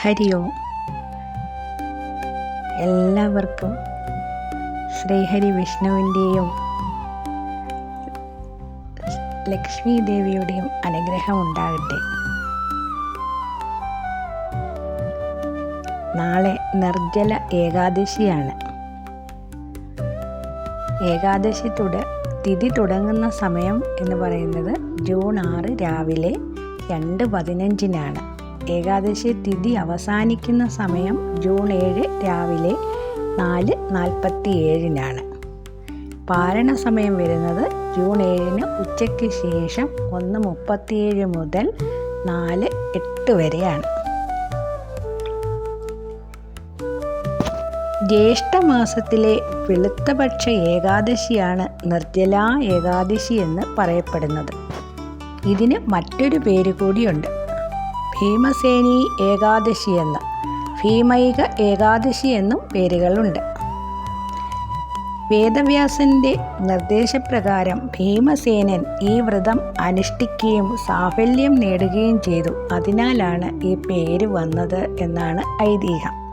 ഹരി ഓം എല്ലാവർക്കും ശ്രീഹരി വിഷ്ണുവിന്റെയും ലക്ഷ്മി ദേവിയുടെയും അനുഗ്രഹം ഉണ്ടാകട്ടെ. നാളെ നിർജല ഏകാദശിയാണ്. ഏകാദശി തുട തിഥി തുടങ്ങുന്ന സമയം എന്ന് പറയുന്നത് ജൂൺ ആറ് രാവിലെ രണ്ട് പതിനഞ്ചിനാണ്. ഏകാദശി തിഥി അവസാനിക്കുന്ന സമയം ജൂൺ ഏഴ് രാവിലെ നാല് നാൽപ്പത്തി ഏഴിനാണ് പാരണ സമയം വരുന്നത് ജൂൺ ഏഴിന് ഉച്ചയ്ക്ക് ശേഷം ഒന്ന് മുപ്പത്തിയേഴ് മുതൽ നാല് എട്ട് വരെയാണ്. ജ്യേഷ്ഠമാസത്തിലെ വെളുത്തപക്ഷ ഏകാദശിയാണ് നിർജല ഏകാദശി എന്ന് പറയപ്പെടുന്നത്. ഇതിന് മറ്റൊരു പേര് കൂടിയുണ്ട്. ഭീമസേനി ഏകാദശി എന്ന. ഭീമൈക ഏകാദശി എന്നും പേരുകളുണ്ട്. വേദവ്യാസന്റെ നിർദ്ദേശപ്രകാരം ഭീമസേനൻ ഈ വ്രതം അനുഷ്ഠിക്കുകയും സാഫല്യം നേടുകയും ചെയ്തു. അതിനാലാണ് ഈ പേര് വന്നത് എന്നാണ് ഐതിഹ്യം.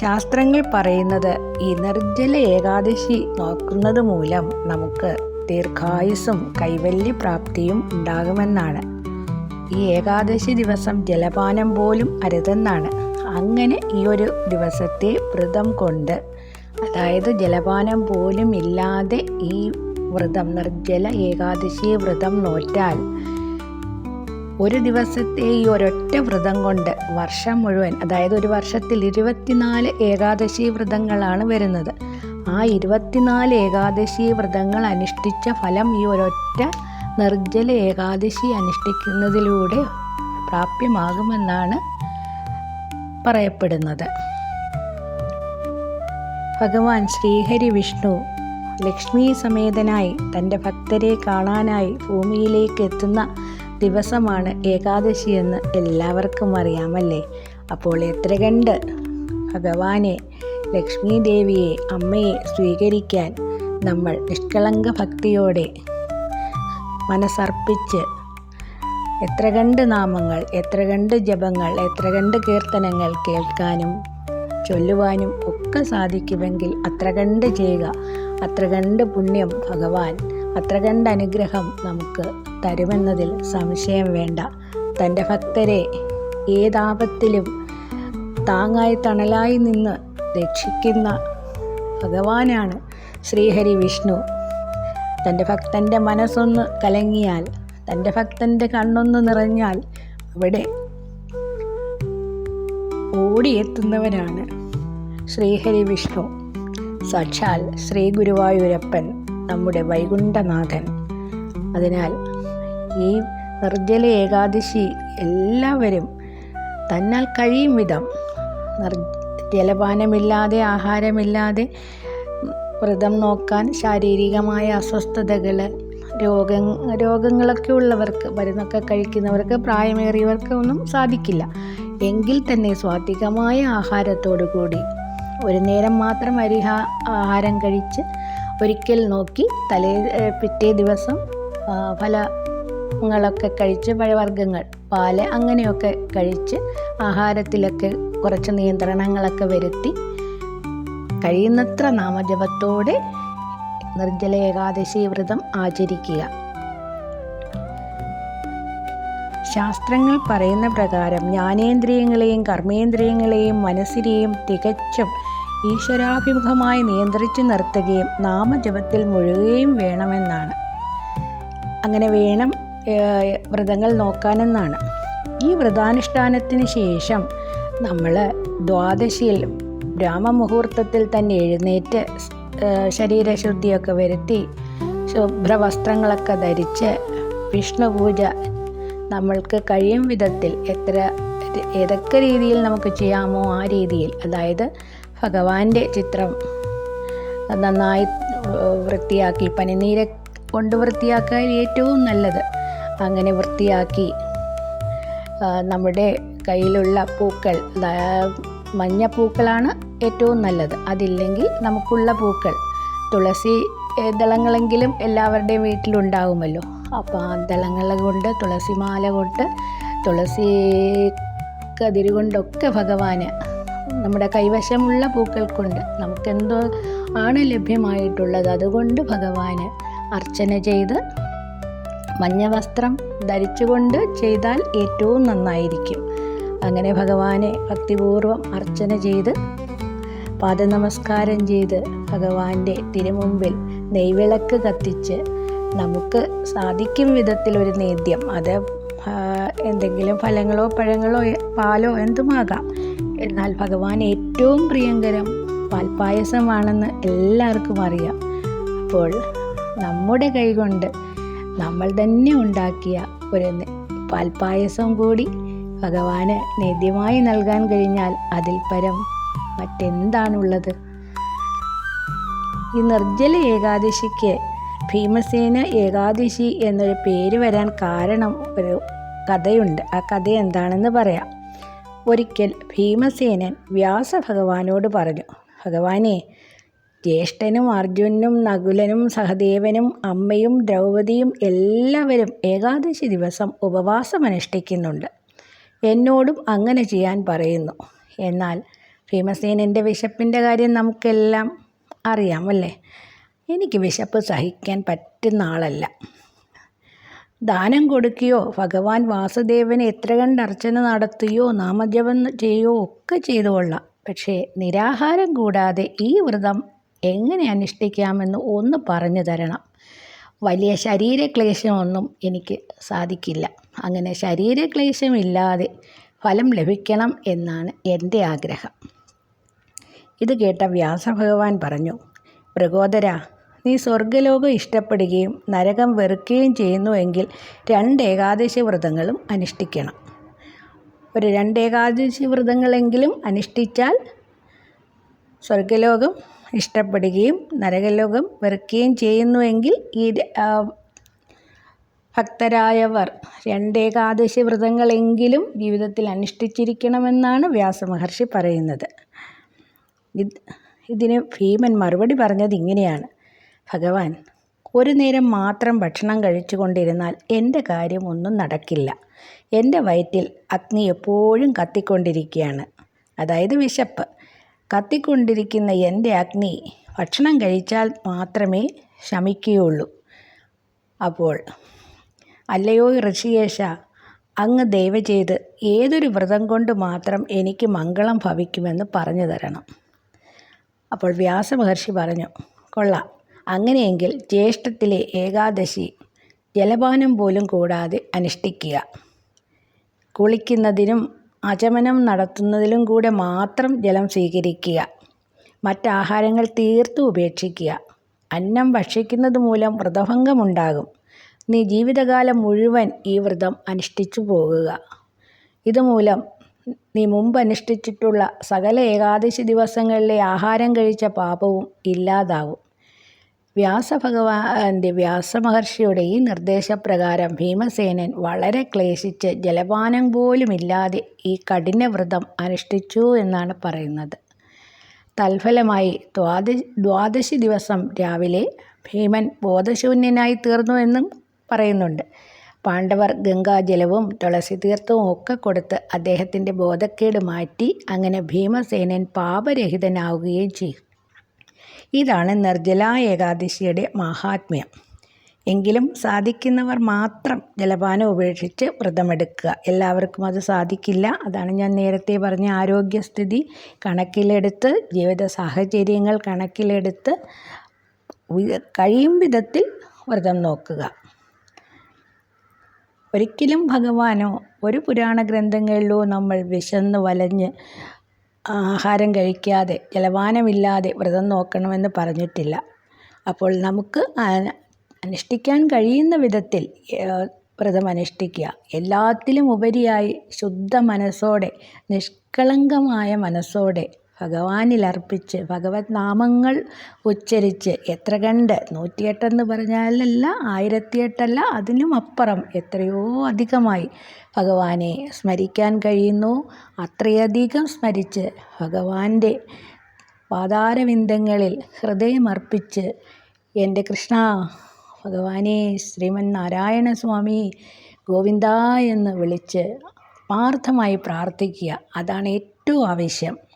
ശാസ്ത്രങ്ങൾ പറയുന്നത് ഈ നിർജല ഏകാദശി നോക്കുന്നത് മൂലം നമുക്ക് ദീർഘായുസ്സും കൈവല്യപ്രാപ്തിയും ഉണ്ടാകുമെന്നാണ്. ഈ ഏകാദശി ദിവസം ജലപാനം പോലും അരുതെന്നാണ്. അങ്ങനെ ഈ ഒരു ദിവസത്തെ വ്രതം കൊണ്ട് അതായത് ജലപാനം പോലും ഇല്ലാതെ ഈ വ്രതം നിർജല ഏകാദശി വ്രതം നോറ്റാൽ ഒരു ദിവസത്തെ ഈ ഒരൊറ്റ വ്രതം കൊണ്ട് വർഷം മുഴുവൻ അതായത് ഒരു വർഷത്തിൽ ഇരുപത്തിനാല് ഏകാദശി വ്രതങ്ങളാണ് വരുന്നത്. ആ ഇരുപത്തിനാല് ഏകാദശി വ്രതങ്ങൾ അനുഷ്ഠിച്ച ഫലം ഈ ഒരൊറ്റ നിർജല ഏകാദശി അനുഷ്ഠിക്കുന്നതിലൂടെ പ്രാപ്യമാകുമെന്നാണ് പറയപ്പെടുന്നത്. ഭഗവാൻ ശ്രീഹരി വിഷ്ണു ലക്ഷ്മി സമേതനായി തന്റെ ഭക്തരെ കാണാനായി ഭൂമിയിലേക്ക് എത്തുന്ന ദിവസമാണ് ഏകാദശി എന്ന് എല്ലാവർക്കും അറിയാമല്ലേ? അപ്പോൾ എത്ര കണ്ട് ഭഗവാനെ ലക്ഷ്മി ദേവിയെ അമ്മയെ സ്വീകരിക്കാൻ നമ്മൾ നിഷ്കളങ്ക ഭക്തിയോടെ മനസ്സർപ്പിച്ച്. എത്ര കണ്ട് നാമങ്ങൾ എത്ര കണ്ട് ജപങ്ങൾ എത്ര കണ്ട് കീർത്തനങ്ങൾ കേൾക്കാനും ചൊല്ലുവാനും ഒക്കെ സാധിക്കുമെങ്കിൽ അത്ര കണ്ട് ചെയ്യുക അത്ര കണ്ട് പുണ്യം ഭഗവാൻ അത്ര കണ്ട് അനുഗ്രഹം നമുക്ക് തരുമെന്നതിൽ സംശയം വേണ്ട. തന്റെ ഭക്തരെ ഏതാപത്തിലും താങ്ങായി തണലായി നിന്ന് രക്ഷിക്കുന്ന ഭഗവാനാണ് ശ്രീഹരി വിഷ്ണു. തന്റെ ഭക്തന്റെ മനസ്സൊന്ന് കലങ്ങിയാൽ തന്റെ ഭക്തന്റെ കണ്ണൊന്ന് നിറഞ്ഞാൽ അവിടെ ഓടിയെത്തുന്നവനാണ് ശ്രീഹരി വിഷ്ണു. സാക്ഷാൽ ശ്രീ ഗുരുവായൂരപ്പൻ നമ്മുടെ വൈകുണ്ഠനാഥൻ. അതിനാൽ ഈ നിർജല ഏകാദശി എല്ലാവരും തന്നാൽ കഴിയും വിധം. ജലപാനമില്ലാതെ ആഹാരമില്ലാതെ വ്രതം നോക്കാൻ ശാരീരികമായ അസ്വസ്ഥതകൾ രോഗ രോഗങ്ങളൊക്കെ ഉള്ളവർക്ക് മരുന്നൊക്കെ കഴിക്കുന്നവർക്ക് പ്രായമേറിയവർക്ക് ഒന്നും സാധിക്കില്ല. എങ്കിൽ തന്നെ സ്വാത്വികമായ ആഹാരത്തോടു കൂടി. ഒരു നേരം മാത്രം അരിഹ ആഹാരം കഴിച്ച് ഒരിക്കൽ നോക്കി തലേ പിറ്റേ ദിവസം ഫലങ്ങളൊക്കെ കഴിച്ച് പഴവർഗങ്ങൾ പാൽ അങ്ങനെയൊക്കെ കഴിച്ച് ആഹാരത്തിലൊക്കെ കുറച്ച് നിയന്ത്രണങ്ങളൊക്കെ വരുത്തി കഴിയുന്നത്ര നാമജപത്തോടെ നിർജല ഏകാദശി വ്രതം ആചരിക്കുക. ശാസ്ത്രങ്ങൾ പറയുന്ന പ്രകാരം ജ്ഞാനേന്ദ്രിയങ്ങളെയും കർമ്മേന്ദ്രിയങ്ങളെയും മനസ്സിനെയും തികച്ചും ഈശ്വരാഭിമുഖമായി നിയന്ത്രിച്ചു നിർത്തുകയും നാമജപത്തിൽ മുഴുകുകയും വേണമെന്നാണ്. അങ്ങനെ വേണം വ്രതങ്ങൾ നോക്കാനെന്നാണ്. ഈ വ്രതാനുഷ്ഠാനത്തിന് ശേഷം നമ്മൾ ദ്വാദശിയിൽ ബ്രാഹ്മമുഹൂർത്തത്തിൽ തന്നെ എഴുന്നേറ്റ് ശരീരശുദ്ധിയൊക്കെ വരുത്തി ശുഭ്രവസ്ത്രങ്ങളൊക്കെ ധരിച്ച് വിഷ്ണു പൂജ നമ്മൾക്ക് കഴിയും വിധത്തിൽ എത്ര ഏതൊക്കെ രീതിയിൽ നമുക്ക് ചെയ്യാമോ ആ രീതിയിൽ അതായത് ഭഗവാന്റെ ചിത്രം നന്നായി വൃത്തിയാക്കി പനിനീരെ കൊണ്ട് വൃത്തിയാക്കാൻ ഏറ്റവും നല്ലത്. അങ്ങനെ വൃത്തിയാക്കി നമ്മുടെ കയ്യിലുള്ള പൂക്കൾ മഞ്ഞപ്പൂക്കളാണ് ഏറ്റവും നല്ലത്. അതില്ലെങ്കിൽ നമുക്കുള്ള പൂക്കൾ തുളസി ദളങ്ങളെങ്കിലും എല്ലാവരുടെയും വീട്ടിലുണ്ടാകുമല്ലോ അപ്പോൾ ആ ദളങ്ങൾ കൊണ്ട് തുളസിമാല കൊണ്ട് തുളസി കതിര് കൊണ്ടൊക്കെ ഭഗവാന് നമ്മുടെ കൈവശമുള്ള പൂക്കൾ കൊണ്ട് നമുക്കെന്തോ ആണ് ലഭ്യമായിട്ടുള്ളത്. അതുകൊണ്ട് ഭഗവാന് അർച്ചന ചെയ്ത് മഞ്ഞ വസ്ത്രം ധരിച്ചുകൊണ്ട് ചെയ്താൽ ഏറ്റവും നന്നായിരിക്കും. അങ്ങനെ ഭഗവാനെ ഭക്തിപൂർവം അർച്ചന ചെയ്ത് പാദനമസ്കാരം ചെയ്ത് ഭഗവാന്റെ തിരുമുമ്പിൽ നെയ്വിളക്ക് കത്തിച്ച് നമുക്ക് സാധിക്കും വിധത്തിൽ ഒരു നേദ്യം. അത് എന്തെങ്കിലും ഫലങ്ങളോ പഴങ്ങളോ പാലോ എന്തുമാകാം. എന്നാൽ ഭഗവാൻ ഏറ്റവും പ്രിയങ്കരം പാൽപ്പായസമാണെന്ന് എല്ലാവർക്കും അറിയാം. അപ്പോൾ നമ്മുടെ കൈകൊണ്ട് നമ്മൾ തന്നെ ഉണ്ടാക്കിയ ഒരു പാൽപ്പായസം കൂടി ഭഗവാന് നേദ്യമായി നൽകാൻ കഴിഞ്ഞാൽ അതിൽ പരം മറ്റെന്താണുള്ളത്? ഈ നിർജല ഏകാദശിക്ക് ഭീമസേന ഏകാദശി എന്നൊരു പേര് വരാൻ കാരണം ഒരു കഥയുണ്ട്. ആ കഥ എന്താണെന്ന് പറയാം. ഒരിക്കൽ ഭീമസേനൻ വ്യാസ ഭഗവാനോട് പറഞ്ഞു ഭഗവാനെ ജ്യേഷ്ഠനും അർജുനും നകുലനും സഹദേവനും അമ്മയും ദ്രൗപതിയും എല്ലാവരും ഏകാദശി ദിവസം ഉപവാസം അനുഷ്ഠിക്കുന്നുണ്ട് എന്നോടും അങ്ങനെ ചെയ്യാൻ പറയുന്നു. എന്നാൽ ഭീമസേനന്റെ വിശപ്പിന്റെ കാര്യം നമുക്കെല്ലാം അറിയാം അല്ലേ? എനിക്ക് വിശപ്പ് സഹിക്കാൻ പറ്റുന്ന ആളല്ല. ദാനം കൊടുക്കുകയോ ഭഗവാൻ വാസുദേവനെ എത്ര കണ്ട് അർച്ചന നടത്തുകയോ നാമജപം ചെയ്യുകയോ ഒക്കെ ചെയ്തു കൊള്ളാം. പക്ഷേ നിരാഹാരം കൂടാതെ ഈ വ്രതം എങ്ങനെ അനുഷ്ഠിക്കാമെന്ന് ഒന്ന് പറഞ്ഞു തരണം. വലിയ ശരീരക്ലേശമൊന്നും എനിക്ക് സാധിക്കില്ല. അങ്ങനെ ശരീരക്ലേശമില്ലാതെ ഫലം ലഭിക്കണം എന്നാണ് എന്റെ ആഗ്രഹം. ഇത് കേട്ട വ്യാസഭഗവാൻ പറഞ്ഞു മൃഗോദര നീ സ്വർഗലോകം ഇഷ്ടപ്പെടുകയും നരകം വെറുക്കുകയും ചെയ്യുന്നുവെങ്കിൽ രണ്ട് ഏകാദശി വ്രതങ്ങളും അനുഷ്ഠിക്കണം. ഒരു രണ്ട് ഏകാദശി വ്രതങ്ങളെങ്കിലും അനുഷ്ഠിച്ചാൽ സ്വർഗലോകം ഇഷ്ടപ്പെടുകയും നരകലോകം വെറുക്കുകയും ചെയ്യുന്നുവെങ്കിൽ ഈ ഭക്തരായവർ രണ്ടേകാദശി വ്രതങ്ങളെങ്കിലും ജീവിതത്തിൽ അനുഷ്ഠിച്ചിരിക്കണമെന്നാണ് വ്യാസമഹർഷി പറയുന്നത്. ഇതിന് ഭീമൻ മറുപടി പറഞ്ഞത് ഇങ്ങനെയാണ്. ഭഗവാൻ ഒരു നേരം മാത്രം ഭക്ഷണം കഴിച്ചുകൊണ്ടിരുന്നാൽ എന്റെ കാര്യം ഒന്നും നടക്കില്ല. എന്റെ വയറ്റിൽ അഗ്നി എപ്പോഴും കത്തിക്കൊണ്ടിരിക്കുകയാണ്. അതായത് വിശപ്പ്. കത്തിക്കൊണ്ടിരിക്കുന്ന എന്റെ അഗ്നി ഭക്ഷണം കഴിച്ചാൽ മാത്രമേ ശമിക്കുകയുള്ളൂ. അപ്പോൾ അല്ലയോ ഋഷികേശ അങ്ങ് ദയവ് ചെയ്ത് ഏതൊരു വ്രതം കൊണ്ട് മാത്രം എനിക്ക് മംഗളം ഭവിക്കുമെന്ന് പറഞ്ഞു തരണം. അപ്പോൾ വ്യാസമഹർഷി പറഞ്ഞു കൊള്ളാം. അങ്ങനെയെങ്കിൽ ജ്യേഷ്ഠത്തിലെ ഏകാദശി ജലപാനം പോലും കൂടാതെ അനുഷ്ഠിക്കുക. കുളിക്കുന്നതിനും അചമനം നടത്തുന്നതിലും കൂടെ മാത്രം ജലം സ്വീകരിക്കുക. മറ്റാഹാരങ്ങൾ തീർത്തു ഉപേക്ഷിക്കുക. അന്നം ഭക്ഷിക്കുന്നത് മൂലം വ്രതഭംഗമുണ്ടാകും. നീ ജീവിതകാലം മുഴുവൻ ഈ വ്രതം അനുഷ്ഠിച്ചു പോകുക. ഇതുമൂലം നീ മുമ്പ് അനുഷ്ഠിച്ചിട്ടുള്ള സകല ഏകാദശി ദിവസങ്ങളിലെ ആഹാരം കഴിച്ച പാപവും ഇല്ലാതാവും. വ്യാസഭഗവാന്റെ വ്യാസമഹർഷിയുടെ ഈ നിർദ്ദേശപ്രകാരം ഭീമസേനൻ വളരെ ക്ലേശിച്ച് ജലപാനം പോലുമില്ലാതെ ഈ കഠിനവ്രതം അനുഷ്ഠിച്ചു എന്നാണ് പറയുന്നത്. തൽഫലമായി ദ്വാദ ദ്വാദശി ദിവസം രാവിലെ ഭീമൻ ബോധശൂന്യനായി തീർന്നു എന്നും പറയുന്നുണ്ട്. പാണ്ഡവർ ഗംഗാജലവും തുളസി തീർത്ഥവും ഒക്കെ കൊടുത്ത് അദ്ദേഹത്തിന്റെ ബോധക്കേട് മാറ്റി അങ്ങനെ ഭീമസേനൻ പാപരഹിതനാവുകയും ചെയ്തു. ഇതാണ് നിർജല ഏകാദശിയുടെ മഹാത്മ്യം. എങ്കിലും സാധിക്കുന്നവർ മാത്രം ജലപാനം ഉപേക്ഷിച്ച് വ്രതമെടുക്കുക. എല്ലാവർക്കും അത് സാധിക്കില്ല. അതാണ് ഞാൻ നേരത്തെ പറഞ്ഞ ആരോഗ്യസ്ഥിതി. കണക്കിലെടുത്ത് ജീവിത സാഹചര്യങ്ങൾ കണക്കിലെടുത്ത് കഴിയും വിധത്തിൽ വ്രതം നോക്കുക. ഒരിക്കലും ഭഗവാനോ ഒരു പുരാണ ഗ്രന്ഥങ്ങളിലോ നമ്മൾ വിശന്ന് വലഞ്ഞ് ആഹാരം കഴിക്കാതെ ജലപാനമില്ലാതെ വ്രതം നോക്കണമെന്ന് പറഞ്ഞിട്ടില്ല. അപ്പോൾ നമുക്ക് അനുഷ്ഠിക്കാൻ കഴിയുന്ന വിധത്തിൽ വ്രതം അനുഷ്ഠിക്കുക. എല്ലാത്തിലും ഉപരിയായി ശുദ്ധ മനസ്സോടെ നിഷ്കളങ്കമായ മനസ്സോടെ ഭഗവാനിൽ അർപ്പിച്ച് ഭഗവത് നാമങ്ങൾ ഉച്ചരിച്ച് എത്ര കണ്ട്? നൂറ്റിയെട്ടെന്ന് പറഞ്ഞാലല്ല ആയിരത്തിയെട്ടല്ല അതിനും അപ്പുറം എത്രയോ അധികമായി ഭഗവാനെ സ്മരിക്കാൻ കഴിയുന്നു. അത്രയധികം സ്മരിച്ച് ഭഗവാന്റെ പാതാരവിന്ദങ്ങളിൽ ഹൃദയമർപ്പിച്ച് എന്റെ കൃഷ്ണ ഭഗവാനെ ശ്രീമൻ നാരായണ സ്വാമി ഗോവിന്ദ എന്ന് വിളിച്ച് ആത്മാർത്ഥമായി പ്രാർത്ഥിക്കുക. അതാണ് ഏറ്റവും ആവശ്യം.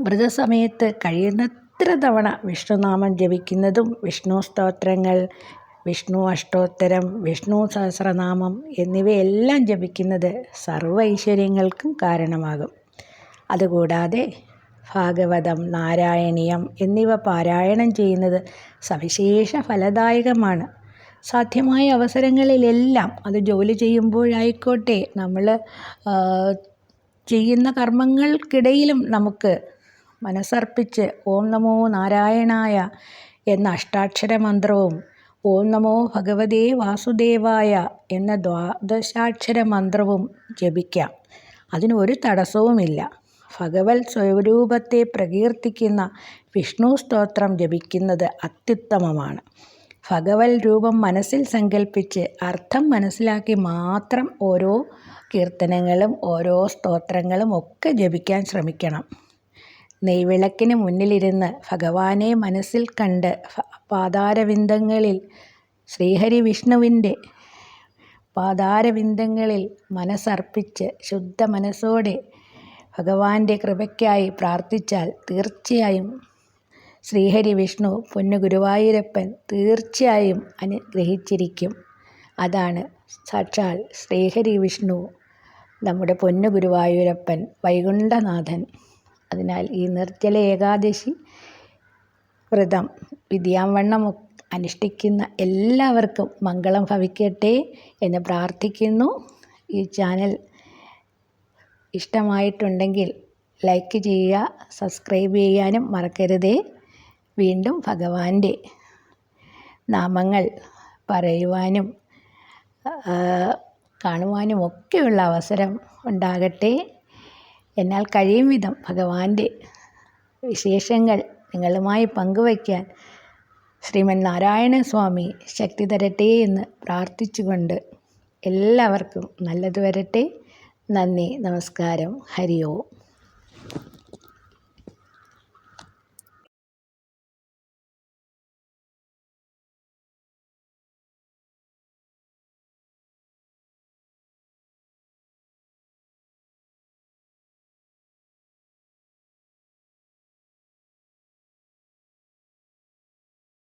വ്രതസമയത്ത് കഴിയുന്നത്ര തവണ വിഷ്ണുനാമം ജപിക്കുന്നതും വിഷ്ണു സ്തോത്രങ്ങൾ വിഷ്ണു അഷ്ടോത്തരം വിഷ്ണു സഹസ്രനാമം എന്നിവയെല്ലാം ജപിക്കുന്നത് സർവ ഐശ്വര്യങ്ങൾക്കും കാരണമാകും. അതുകൂടാതെ ഭാഗവതം നാരായണീയം എന്നിവ പാരായണം ചെയ്യുന്നത് സവിശേഷ ഫലദായകമാണ്. സാധ്യമായ അവസരങ്ങളിലെല്ലാം അത് ജോലി ചെയ്യുമ്പോഴായിക്കോട്ടെ നമ്മൾ ചെയ്യുന്ന കർമ്മങ്ങൾക്കിടയിലും നമുക്ക് മനസ്സർപ്പിച്ച് ഓം നമോ നാരായണായ എന്ന അഷ്ടാക്ഷര മന്ത്രവും ഓം നമോ ഭഗവതേ വാസുദേവായ എന്ന ദ്വാദശാക്ഷര മന്ത്രവും ജപിക്കാം. അതിന് ഒരു തടസ്സവുമില്ല. ഭഗവത് സ്വരൂപത്തെ പ്രകീർത്തിക്കുന്ന വിഷ്ണു സ്തോത്രം ജപിക്കുന്നത് അത്യുത്തമമാണ്. ഭഗവത് രൂപം മനസ്സിൽ സങ്കല്പിച്ച് അർത്ഥം മനസ്സിലാക്കി മാത്രം ഓരോ കീർത്തനങ്ങളും ഓരോ സ്തോത്രങ്ങളും ഒക്കെ ജപിക്കാൻ ശ്രമിക്കണം. നെയ്വിളക്കിന് മുന്നിലിരുന്ന് ഭഗവാനെ മനസ്സിൽ കണ്ട് പാതാരവിന്ദങ്ങളിൽ ശ്രീഹരി വിഷ്ണുവിന്റെ പാതാരവിന്ദങ്ങളിൽ മനസ്സർപ്പിച്ച് ശുദ്ധ മനസ്സോടെ ഭഗവാന്റെ കൃപയ്ക്കായി പ്രാർത്ഥിച്ചാൽ തീർച്ചയായും ശ്രീഹരി വിഷ്ണു പൊന്നു ഗുരുവായൂരപ്പൻ തീർച്ചയായും അനുഗ്രഹിച്ചിരിക്കും. അതാണ് സാക്ഷാൽ ശ്രീഹരി വിഷ്ണു നമ്മുടെ പൊന്നു ഗുരുവായൂരപ്പൻ വൈകുണ്ഠനാഥൻ. അതിനാൽ ഈ നിർജല ഏകാദശി വ്രതം വിദ്യാവണ്ണം അനുഷ്ഠിക്കുന്ന എല്ലാവർക്കും മംഗളം ഭവിക്കട്ടെ എന്ന് പ്രാർത്ഥിക്കുന്നു. ഈ ചാനൽ ഇഷ്ടമായിട്ടുണ്ടെങ്കിൽ ലൈക്ക് ചെയ്യുക സബ്സ്ക്രൈബ് ചെയ്യാനും മറക്കരുതേ. വീണ്ടും ഭഗവാന്റെ നാമങ്ങൾ പറയുവാനും കാണുവാനും ഒക്കെയുള്ള അവസരം ഉണ്ടാകട്ടെ. എന്നാൽ കഴിയും വിധം ഭഗവാന്റെ വിശേഷങ്ങൾ നിങ്ങളുമായി പങ്കുവയ്ക്കാൻ ശ്രീമൻ നാരായണ സ്വാമി ശക്തി തരട്ടെ എന്ന് പ്രാർത്ഥിച്ചുകൊണ്ട് എല്ലാവർക്കും നല്ലത് വരട്ടെ. നന്ദി നമസ്കാരം. ഹരി ഓം.